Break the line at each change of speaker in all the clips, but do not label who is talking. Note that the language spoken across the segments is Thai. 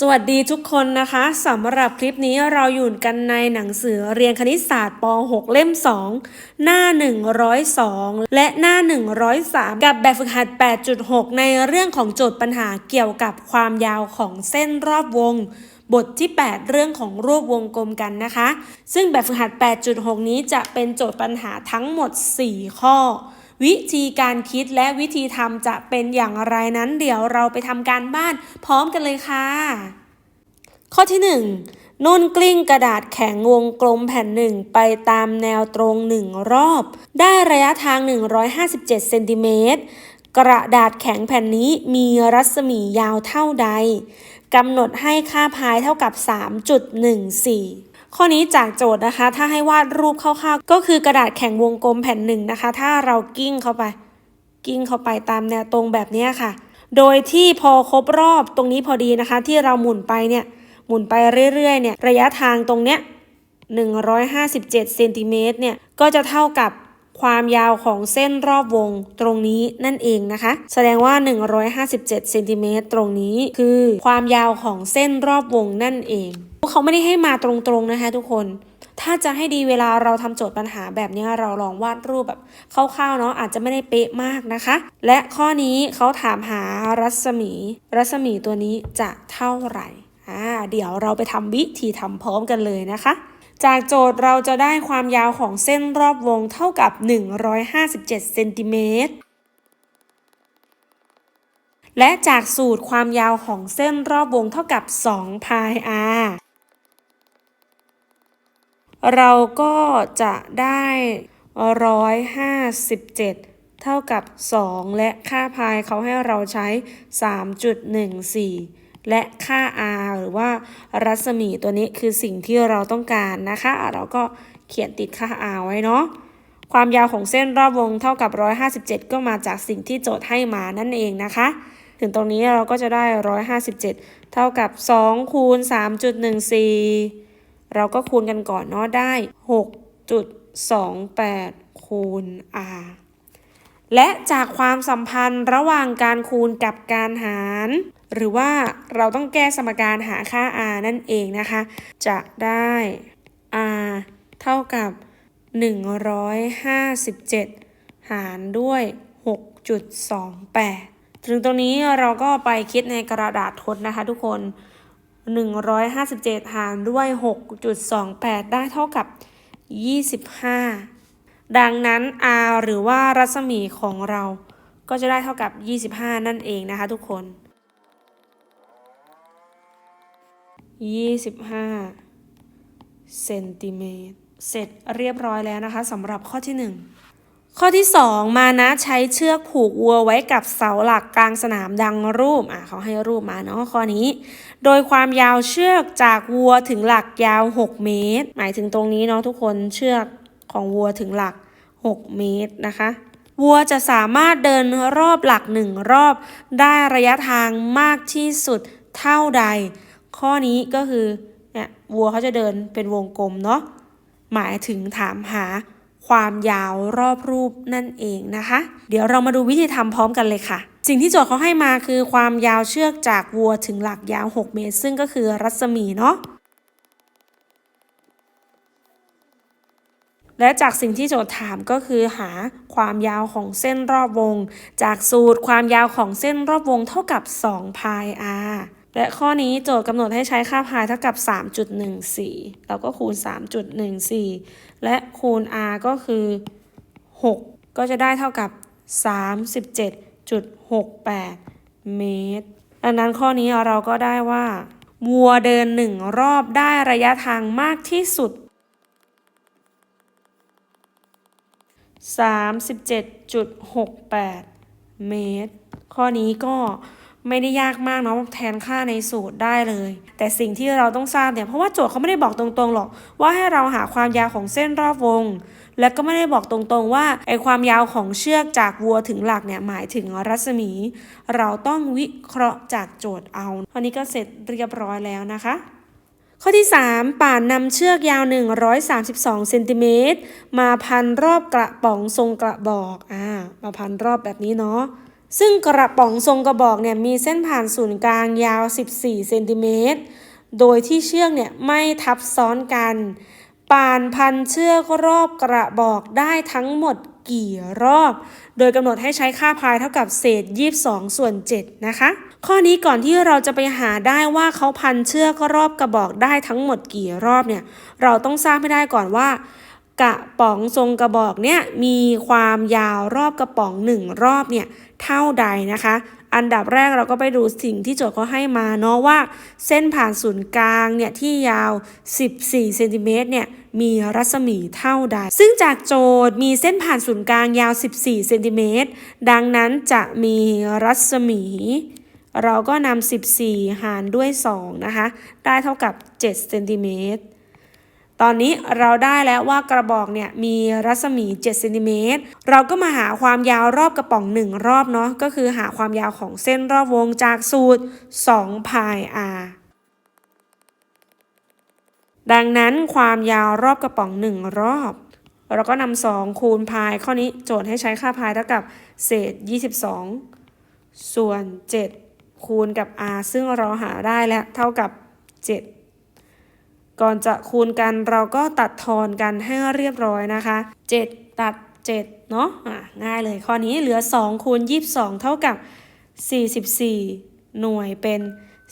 สวัสดีทุกคนนะคะสำหรับคลิปนี้เราอยู่กันในหนังสือเรียนคณิตศาสตร์ป .6 เล่ม 2 หน้า 102 และหน้า 103 กับแบบฝึกหัด 8.6 ในเรื่องของโจทย์ปัญหาเกี่ยวกับความยาวของเส้นรอบวง บทที่ 8 เรื่องของรูปวงกลมกันนะคะ ซึ่งแบบฝึกหัด 8.6 นี้จะเป็นโจทย์ปัญหาทั้งหมด 4 ข้อ วิธีการคิดและวิธีทำจะเป็นอย่างไรนั้นเดี๋ยวเราไปทำการบ้านพร้อมกันเลยค่ะ ข้อที่ 1 นุ่นกลิ้งกระดาษแข็งวงกลมแผ่นหนึ่งไปตามแนวตรงหนึ่งรอบ ได้ระยะทาง 157เซนติเมตรกระดาษแข็งแผ่นนี้มีรัศมียาวเท่าใดกำหนดให้ค่าพายเท่ากับ 3.14 ข้อนี้จากโจทย์นะคะ ถ้าให้วาดรูปคร่าวๆก็คือกระดาษแข็งวงกลมแผ่นหนึ่งนะคะ ถ้าเรากิ้งเข้าไป กิ้งเข้าไปตามแนวตรงแบบนี้ค่ะ โดยที่พอครบรอบตรงนี้พอดีนะคะ ที่เราหมุนไปเนี่ยหมุนไปเรื่อยๆเนี่ยระยะทางตรงเนี้ย157เซนติเมตรเนี่ยก็จะเท่ากับ ความยาวของเส้นรอบวงตรงนี้นั่นเองนะคะ แสดงว่า 157เซนติเมตรตรงนี้คือความยาวของเส้นรอบวงนั่นเองเขาไม่ได้ให้มาตรงๆนะคะทุกคนถ้าจะให้ดีเวลาเราทำโจทย์ปัญหาแบบนี้เราลองวาดรูปแบบคร่าวๆเนาะอาจจะไม่ได้เป๊ะมากนะคะ และข้อนี้เขาถามหารัศมี รัศมีตัวนี้จะเท่าไหร่อ่าเดี๋ยวเราไปทำวิธีทำพร้อมกันเลยนะคะ จากโจทย์เราจะได้ความยาวของเส้นรอบวงเท่ากับ 157เซนติเมตรและจากสูตรความยาวของเส้นรอบวงเท่ากับ2พาย r เราก็จะได้ 157 เท่ากับ 2 และค่าพายเขาให้เราใช้ 3.14 และค่า r หรือว่ารัศมีตัวนี้คือสิ่งที่เราต้องการนะคะ เราก็เขียนติดค่า r ไว้เนาะความยาวของเส้นรอบวงเท่ากับ 157 ก็มาจากสิ่งที่โจทย์ให้มานั่นเองนะคะ ถึงตรงนี้เราก็จะได้ 157 เท่ากับ 2 คูณ 3.14 เราก็คูณกันก่อนเนาะได้ 6.28 คูณ r และจากความสัมพันธ์ระหว่างการคูณกับการหาร หรือว่าเราต้องแก้สมการหาค่า r นั่นเองนะคะ จะได้ r เท่ากับ 157 หารด้วย 6.28 ถึงตรงนี้เราก็ไปคิดในกระดาษทดนะคะทุกคน 157 หารด้วย 6.28 ได้เท่ากับ 25 ดังนั้น r หรือว่ารัศมีของเราก็จะได้เท่ากับ 25 นั่นเองนะคะทุกคน 25เซนติเมตรเสร็จเรียบร้อยแล้วนะคะสำหรับข้อที่ 1 ข้อที่ 2 มานะใช้เชือกผูกวัวไว้กับเสาหลักกลางสนามดังรูปอะเขาให้รูปมาเนาะข้อนี้ โดยความยาวเชือกจากวัวถึงหลักยาว 6 เมตร หมายถึงตรงนี้เนาะทุกคนเชือกของวัวถึงหลัก 6 เมตรนะคะวัวจะสามารถเดินรอบหลักหนึ่งรอบได้ระยะทางมากที่สุดเท่าใด ข้อนี้ก็คือเนี่ยวัวเขาจะเดินเป็นวงกลมเนาะหมายถึงถามหาความยาวรอบรูปนั่นเองนะคะ เดี๋ยวเรามาดูวิธีทำพร้อมกันเลยค่ะ สิ่งที่โจทย์เขาให้มาคือความยาวเชือกจากวัวถึงหลักยาว 6 เมตร ซึ่งก็คือรัศมีเนาะและจากสิ่งที่โจทย์ถามก็คือหาความยาวของเส้นรอบวง จากสูตรความยาวของเส้นรอบวงเท่ากับ2พาย r และข้อนี้โจทย์กำหนดให้ใช้ค่าพายเท่ากับ 3.14 เราก็คูณ 3.14 และคูณ r ก็คือ 6 ก็จะได้เท่ากับ 37.68 เมตร ดังนั้นข้อนี้เราก็ได้ว่าวัวเดินหนึ่งรอบได้ระยะทางมากที่สุด 37.68 เมตร ข้อนี้ก็ ไม่ได้ยากมากเนาะแทนค่าในสูตรได้เลย แต่สิ่งที่เราต้องทราบเนี่ยเพราะว่าโจทย์เขาไม่ได้บอกตรงๆหรอก ว่าให้เราหาความยาวของเส้นรอบวง และก็ไม่ได้บอกตรงๆว่าไอความยาวของเชือกจากวัวถึงหลักเนี่ยหมายถึงรัศมี เราต้องวิเคราะห์จากโจทย์เอาข้อนี้ก็เสร็จเรียบร้อยแล้วนะคะข้อที่ 3 ป่านนำเชือกยาว 132เซนติเมตรมาพันรอบกระป๋องทรงกระบอก อ่า มาพันรอบแบบนี้เนาะ ซึ่งกระป๋องทรงกระบอกเนี่ยมีเส้นผ่านศูนย์กลางยาว 14 เซนติเมตร โดยที่เชือกเนี่ยไม่ทับซ้อนกันปานพันเชือกรอบกระบอกได้ทั้งหมดกี่รอบ โดยกำหนดให้ใช้ค่าพายเท่ากับเศษ 22 ส่วน 7 นะคะ ข้อนี้ก่อนที่เราจะไปหาได้ว่าเขาพันเชือกรอบกระบอกได้ทั้งหมดกี่รอบเนี่ย เราต้องทราบให้ได้ก่อนว่า กระป๋องทรงกระบอกเนี่ยมีความยาวรอบกระป๋องหนึ่งรอบเนี่ยเท่าใดนะคะ อันดับแรกเราก็ไปดูสิ่งที่โจทย์เขาให้มาเนาะว่า เส้นผ่านศูนย์กลางเนี่ยที่ยาว 14เซนติเมตรเนี่ยมีรัศมีเท่าใด ซึ่งจากโจทย์มีเส้นผ่านศูนย์กลางยาว 14เซนติเมตรดังนั้นจะมีรัศมี เราก็นำ14 หารด้วย 2 นะคะ ได้เท่ากับ7เซนติเมตร ตอนนี้เราได้แล้วว่ากระบอกเนี่ยมีรัศมี 7 เซนติเมตร เราก็มาหาความยาวรอบกระป๋อง 1 รอบเนาะ ก็คือหาความยาวของเส้นรอบวงจากสูตร2พาย r ดังนั้นความยาวรอบกระป๋อง 1 รอบ เราก็นำ2คูณพายข้อนี้โจทย์ให้ใช้ค่าพายเท่ากับเศษ 22 ส่วน 7 คูณกับ r ซึ่งเราหาได้แล้วเท่ากับ 7 ก่อนจะคูณกันเราก็ตัดทอนกันให้เรียบร้อยนะคะ 7 ตัด 7 เนาะะง่ายเลยข้อนี้เหลือ 2 คูณ 22 เท่ากับ 44 หน่วยเป็น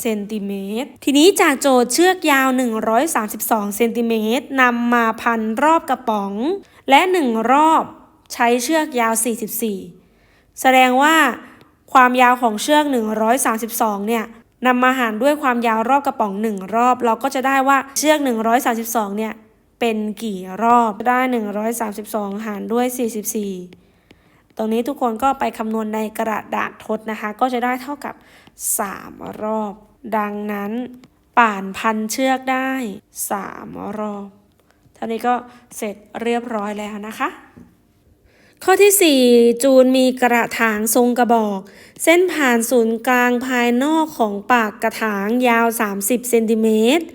เซนติเมตร ทีนี้จากโจทย์เชือกยาว 132 เซนติเมตรนำมาพันรอบกระป๋อง และ 1 รอบใช้เชือกยาว 44 แสดงว่าความยาวของเชือก 132 เนี่ย นำมาหารด้วยความยาวรอบกระป๋อง 1 รอบ เราก็จะได้ว่าเชือก 132 เนี่ย เป็นกี่รอบได้ 132 หารด้วย 44 ตรงนี้ทุกคนก็ไปคำนวณในกระดาษทดนะคะ ก็จะได้เท่ากับ 3 รอบ ดังนั้นป่านพันเชือกได้ 3 รอบท่านี้ก็เสร็จเรียบร้อยแล้วนะคะ ข้อที่ 4 จูนมีกระถางทรงกระบอก เส้นผ่านศูนย์กลางภายนอกของปากกระถางยาว 30เซนติเมตร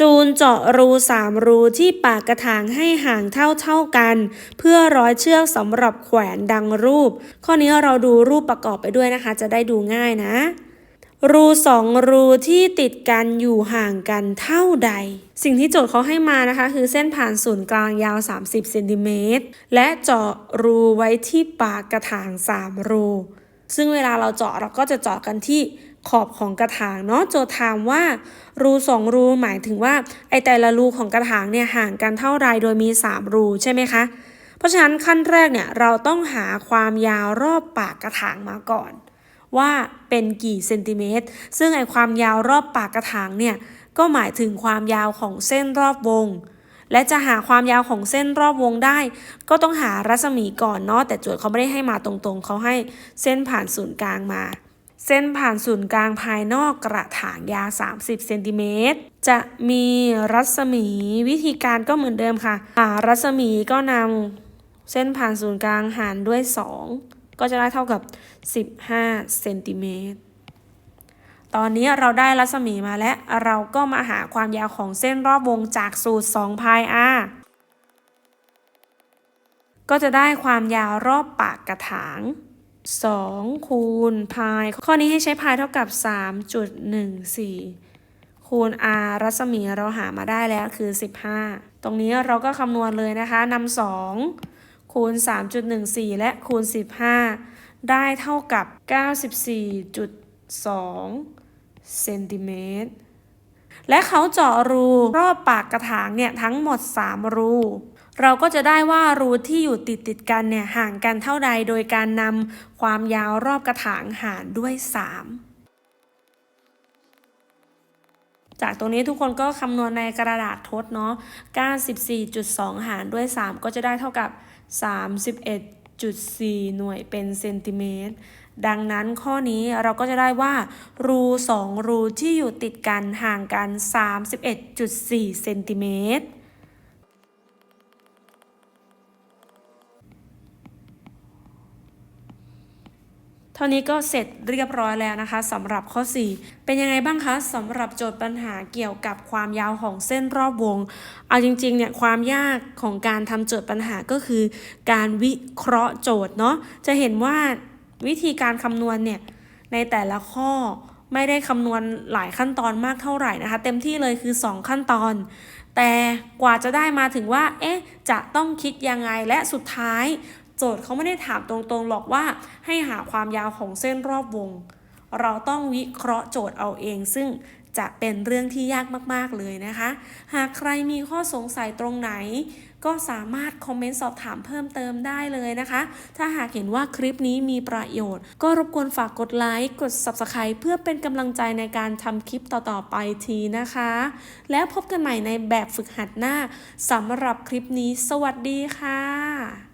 จูนเจาะรู3รูที่ปากกระถางให้ห่างเท่าเท่าๆกัน เพื่อร้อยเชือกสำหรับแขวนดังรูป ข้อนี้เราดูรูปประกอบไปด้วยนะคะ จะได้ดูง่ายนะ รูสองรูที่ติดกันอยู่ห่างกันเท่าใด สิ่งที่โจทย์เขาให้มานะคะ คือเส้นผ่านศูนย์กลางยาว 30เซนติเมตรและเจาะรูไว้ที่ปากกระถาง 3 รู ซึ่งเวลาเราเจาะเราก็จะเจาะกันที่ขอบของกระถางเนาะโจทย์ถามว่า รูสองรูหมายถึงว่าไอแต่ละรูของกระถางเนี่ยห่างกันเท่าไรโดยมี 3 รูใช่ไหมคะ เพราะฉะนั้นขั้นแรกเนี่ยเราต้องหาความยาวรอบปากกระถางมาก่อน ว่าเป็นกี่เซนติเมตร ซึ่งไอความยาวรอบปากกระถางเนี่ยก็หมายถึงความยาวของเส้นรอบวง และจะหาความยาวของเส้นรอบวงได้ ก็ต้องหารัศมีก่อนเนาะแต่โจทย์เขาไม่ได้ให้มาตรงๆ เขาให้เส้นผ่านศูนย์กลางมา เส้นผ่านศูนย์กลางภายนอกกระถางยาว 30เซนติเมตรจะมีรัศมีวิธีการก็เหมือนเดิมค่ะหารัศมีก็นำเส้นผ่านศูนย์กลางหารด้วย 2 ก็จะได้เท่ากับ 15เซนติเมตรตอนนี้เราได้รัศมีมาแล้ว เราก็มาหาความยาวของเส้นรอบวงจากสูตร2พาย r ก็จะได้ความยาวรอบปากกระถาง 2 คูณพายข้อนี้ให้ใช้พายเท่ากับ 3.14 คูณ r รัศมีเราหามาได้แล้วคือ 15 ตรงนี้เราก็คำนวณเลยนะคะนำ2 คูณ 3.14 และคูณ 15 ได้เท่ากับ 94.2 เซนติเมตร และเขาเจาะรูรอบปากกระถางเนี่ยทั้งหมด 3 รู เราก็จะได้ว่ารูที่อยู่ติดติดกันเนี่ยห่างกันเท่าใดโดยการนำความยาวรอบกระถางหารด้วย 3จากตรงนี้ทุกคนก็คำนวณในกระดาษทดเนาะ 94.2 หารด้วย 3 ก็จะได้เท่ากับ 31.4 หน่วยเป็นเซนติเมตร ดังนั้นข้อนี้เราก็จะได้ว่า รู2รูที่อยู่ติดกันห่างกัน 31.4 เซนติเมตร เท่านี้ก็เสร็จเรียบร้อยแล้วนะคะสำหรับข้อ 4 เป็นยังไงบ้างคะสำหรับโจทย์ปัญหาเกี่ยวกับความยาวของเส้นรอบวง เอาจริงๆเนี่ยความยากของการทำโจทย์ปัญหาก็คือ การวิเคราะห์โจทย์เนาะจะเห็นว่าวิธีการคำนวณเนี่ยในแต่ละข้อไม่ได้คำนวณหลายขั้นตอนมากเท่าไหร่นะคะ เต็มที่เลยคือ 2 ขั้นตอน แต่กว่าจะได้มาถึงว่า เอ๊ะ จะต้องคิดยังไงและสุดท้าย จทย์เขาไม่ได้ถามตรงๆหรอกว่าให้หาความยาวของเส้นรอบวง เราต้องวิเคราะห์โจทย์เอาเอง ซึ่งจะเป็นเรื่องที่ยากมากๆเลยนะคะ หากใครมีข้อสงสัยตรงไหน ก็สามารถคอมเมนต์สอบถามเพิ่มเติมได้เลยนะคะ ถ้าหากเห็นว่าคลิปนี้มีประโยชน์ ก็รบกวนฝากกดไลค์ กด Subscribe เพื่อเป็นกำลังใจในการทำคลิปต่อๆไปทีนะคะ แล้วพบกันใหม่ในแบบฝึกหัดหน้าสำหรับคลิปนี้ สวัสดีค่ะ